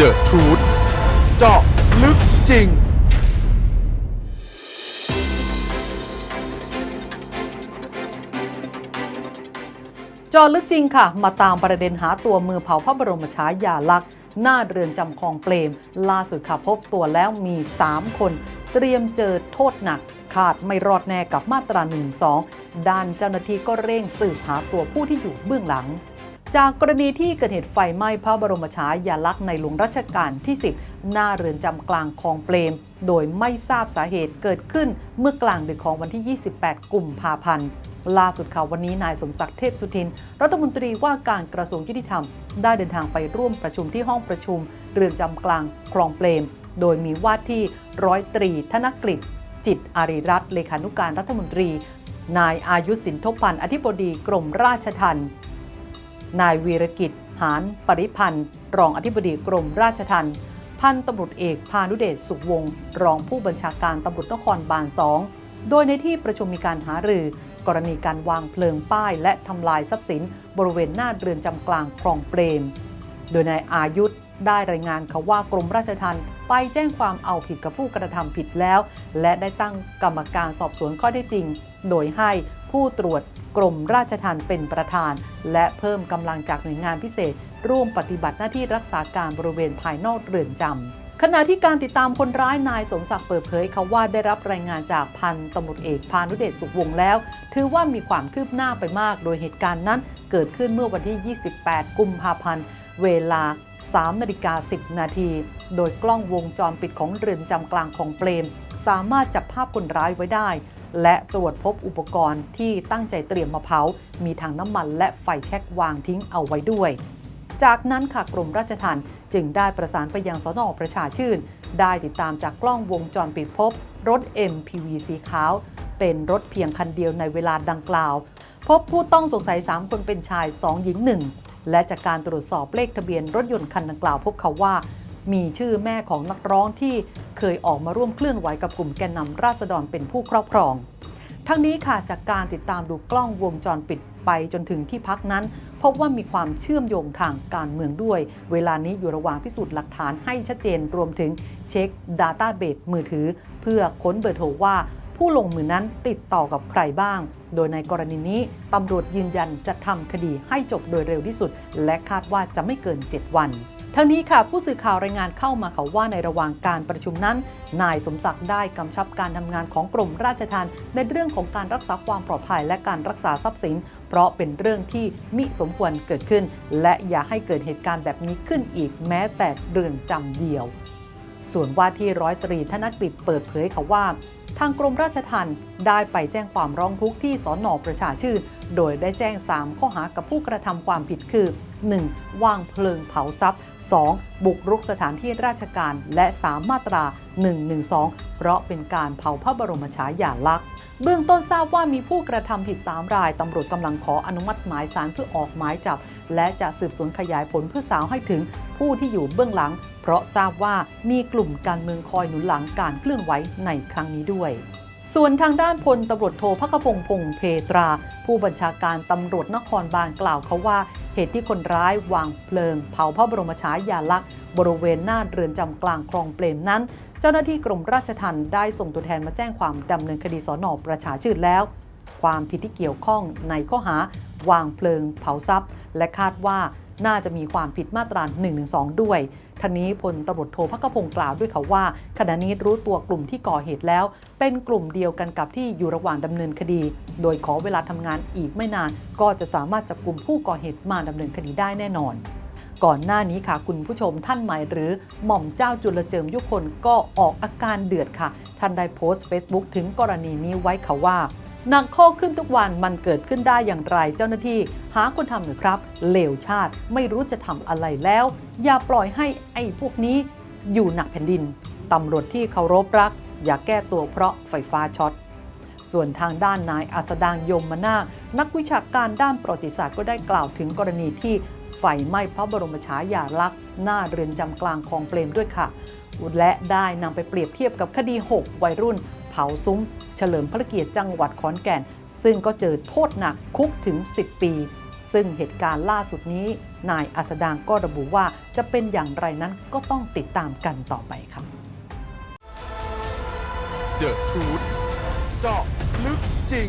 The Truth เจาะลึกจริงจอลึกจริงค่ะ มาตามประเด็นหาตัวมือเผาพระบรมฉายาลักษณ์หน้าเรือนจำคลองเปรม ล่าสุดค่ะพบตัวแล้วมี 3 คน เตรียมเจอโทษหนักขาดไม่รอดแน่กับมาตรา1 2 ด้านเจ้าหน้าที่ก็เร่งสืบหาตัวผู้ที่อยู่เบื้องหลัง จากกรณีที่เกิดเหตุไฟไหม้พระบรมฉายาลักษณ์ในหลวงรัชกาลที่ 10 หน้าเรือนจำกลางคลองเปรม โดยไม่ทราบสาเหตุเกิดขึ้นเมื่อกลางดึกของวันที่ 28 กุมภาพันธ์ล่าสุดข่าววันนี้นายสมศักดิ์เทพสุทิน รัฐมนตรีว่าการกระทรวงยุติธรรม ได้เดินทางไปร่วมประชุมที่ห้องประชุม เรือนจำกลางคลองเปรม โดยมีว่าที่ร้อยตรีธนกฤษจิตอารีรัตน์เลขานุการรัฐมนตรี นายอายุสินทบพันธ์อธิบดีกรมราชทัณฑ์ นายวีรกิจ หานปริพันธ์ รองอธิบดีกรมราชทัณฑ์พันตำรวจเอกพานุเดชสุขวงศ์รองผู้บัญชาการตำรวจนครบาลสองโดยในที่ประชุมมีการหารือ กรณีการวางเพลิงป้าย และทำลายทรัพย์สิน บริเวณหน้าเรือนจำกลางคลองเปรม โดยนายอายุธ ได้รายงานเขาว่ากรมราชทัณฑ์ไปแจ้งความเอาผิดกับผู้กระทำผิดแล้ว และได้ตั้งกรรมการสอบสวนข้อเท็จจริง โดยให้ผู้ตรวจกรมราชทัณฑ์เป็นประธาน และเพิ่มกำลังจากหน่วยงานพิเศษ ร่วมปฏิบัติหน้าที่รักษาการบริเวณภายนอกเรือนจำขณะที่การติดตามคนร้ายนายสมศักดิ์เปิดเผยเขาว่าได้รับรายงานจากพันตำรวจเอกพานุเดชสุขวงศ์แล้ว ถือว่ามีความคืบหน้าไปมาก โดยเหตุการณ์นั้นเกิดขึ้นเมื่อวันที่ 28 กุมภาพันธ์ เวลา 3 นาฬิกา 10 นาที โดยกล้องวงจรปิดของเรือนจำกลางของเปรม สามารถจับภาพคนร้ายไว้ได้ และตรวจพบอุปกรณ์ที่ตั้งใจเตรียมมาเผา มีถังน้ำมันและไฟแช็กวางทิ้งเอาไว้ด้วย จากนั้นค่ะกรมราชทัณฑ์จึงได้ประสานไปยังสนอประชาชื่น ได้ติดตามจากกล้องวงจรปิดพบ รถ MPV สีขาว เป็นรถเพียงคันเดียวในเวลาดังกล่าว พบผู้ต้องสงสัย 3 คนเป็นชาย 2 หญิง 1 และจากการตรวจสอบเลขทะเบียนรถยนต์คันดังกล่าวพบเขาว่า มีชื่อแม่ของนักร้องที่เคยออกมาร่วมเคลื่อนไหวกับกลุ่มแกนนำราษฎรเป็นผู้ครอบครอง ทั้งนี้ค่ะจากการติดตามดูกล้องวงจรปิดไปจนถึงที่พักนั้น พบว่ามีความเชื่อมโยงทางการเมืองด้วย เวลานี้อยู่ระหว่างพิสูจน์หลักฐานให้ชัดเจนรวมถึงเช็ค Database มือถือ เพื่อค้นเบอร์โทรว่า ผู้ลงมือนั้นติดต่อกับใครบ้าง โดยในกรณีนี้ตำรวจยืนยันจะทำคดีให้จบโดยเร็วที่สุด และคาดว่าจะไม่เกิน 7 วันทั้งนี้ค่ะผู้สื่อข่าวรายงานเข้ามาเขาว่าในระหว่างการประชุมนั้น นายสมศักดิ์ได้กำชับการทำงานของกรมราชทัณฑ์ในเรื่องของการรักษาความปลอดภัยและการรักษาทรัพย์สิน เพราะเป็นเรื่องที่มิสมควรเกิดขึ้น และอย่าให้เกิดเหตุการณ์แบบนี้ขึ้นอีกแม้แต่เรือนจำเดียว ส่วนว่าที่ร้อยตรีธนกฤษเปิดเผยเขาว่า ทางกรมราชทัณฑ์ได้ไปแจ้งความร้องทุกข์ที่สอนอประชาชื่น โดยได้แจ้ง 3 ข้อหากับผู้กระทำความผิดคือ 1. วางเพลิงเผาทรัพย์ 2. บุกรุกสถานที่ราชการ และ 3 มาตรา 112 เพราะเป็นการเผาพระบรมฉายาลักษณ์ เบื้องต้นทราบว่ามีผู้กระทำผิด 3 ราย ตำรวจกำลังขออนุมัติหมายสารเพื่อออกหมายจับ และจะสืบสวนขยายผลเพื่อสาวให้ถึงผู้ที่อยู่เบื้องหลัง เพราะทราบว่ามีกลุ่มการเมืองคอยหนุนหลังการเคลื่อนไหวในครั้งนี้ด้วย ส่วนทางด้านพลตำรวจโทพักพงพงเพตรา ผู้บัญชาการตำรวจนครบาลกล่าวเขาว่า เหตุที่คนร้ายวางเพลิง เผาพระบรมฉายาลักษณ์บริเวณหน้าเรือนจำกลางคลองเปรมนั้น เจ้าหน้าที่กรมราชทัณฑ์ได้ส่งตัวแทนมาแจ้งความดำเนินคดีสอนอประชาชื่นแล้ว ความผิดที่เกี่ยวข้องในข้อหาวางเพลิงเผาทรัพย์ และคาดว่า น่าจะมีความผิดมาตรา1นึด้วยท่านี้พลตำรวจโทพักพงศ์กล่าวด้วยเขาว่าขณะนี้รู้ตัวกลุ่มที่ก่อเหตุแล้ว เป็นกลุ่มเดียวกันกับที่อยู่ระหว่างดำเนินคดี โดยขอเวลาทำงานอีกไม่นาน ก็จะสามารถจับกลุ่มผู้ก่อเหตุมาดำเนินคดีได้แน่นอนก่อนหน้านี้ค่ะ คุณผู้ชมท่านใหม่หรือหม่อมเจ้าจุลเจิมยุคนก็ออกอาการเดือดค่ะ ท่านได้โพสต์ Facebook ถึงกรณีนี้ไว้ค่ะว่า หนักข้อขึ้นทุกวันมันเกิดขึ้นได้อย่างไรเจ้าหน้าที่ หาคนทำหรือครับเลวชาติไม่รู้จะทำอะไรแล้ว อย่าปล่อยให้ไอ้พวกนี้อยู่หนักแผ่นดินตำรวจที่เคารพรัก อย่าแก้ตัวเพราะไฟฟ้าช็อตส่วนทางด้านนายอัสดางยมมนาคนักวิชาการด้านประวัติศาสตร์ก็ได้กล่าวถึงกรณีที่ไฟไหม้พระบรมฉายาลักษณ์หน้าเรือนจำกลางคลองเปรมด้วยค่ะ และได้นำไปเปรียบเทียบกับคดี 6 วัยรุ่น เผาซุ้ม เฉลิมพระเกียรติจังหวัดขอนแก่น ซึ่งก็เจอโทษหนักคุกถึง 10 ปี ซึ่งเหตุการณ์ล่าสุดนี้ นายอัสดางก็ระบุว่าจะเป็นอย่างไรนั้นก็ต้องติดตามกันต่อไปครับ The Truth เจาะลึกจริง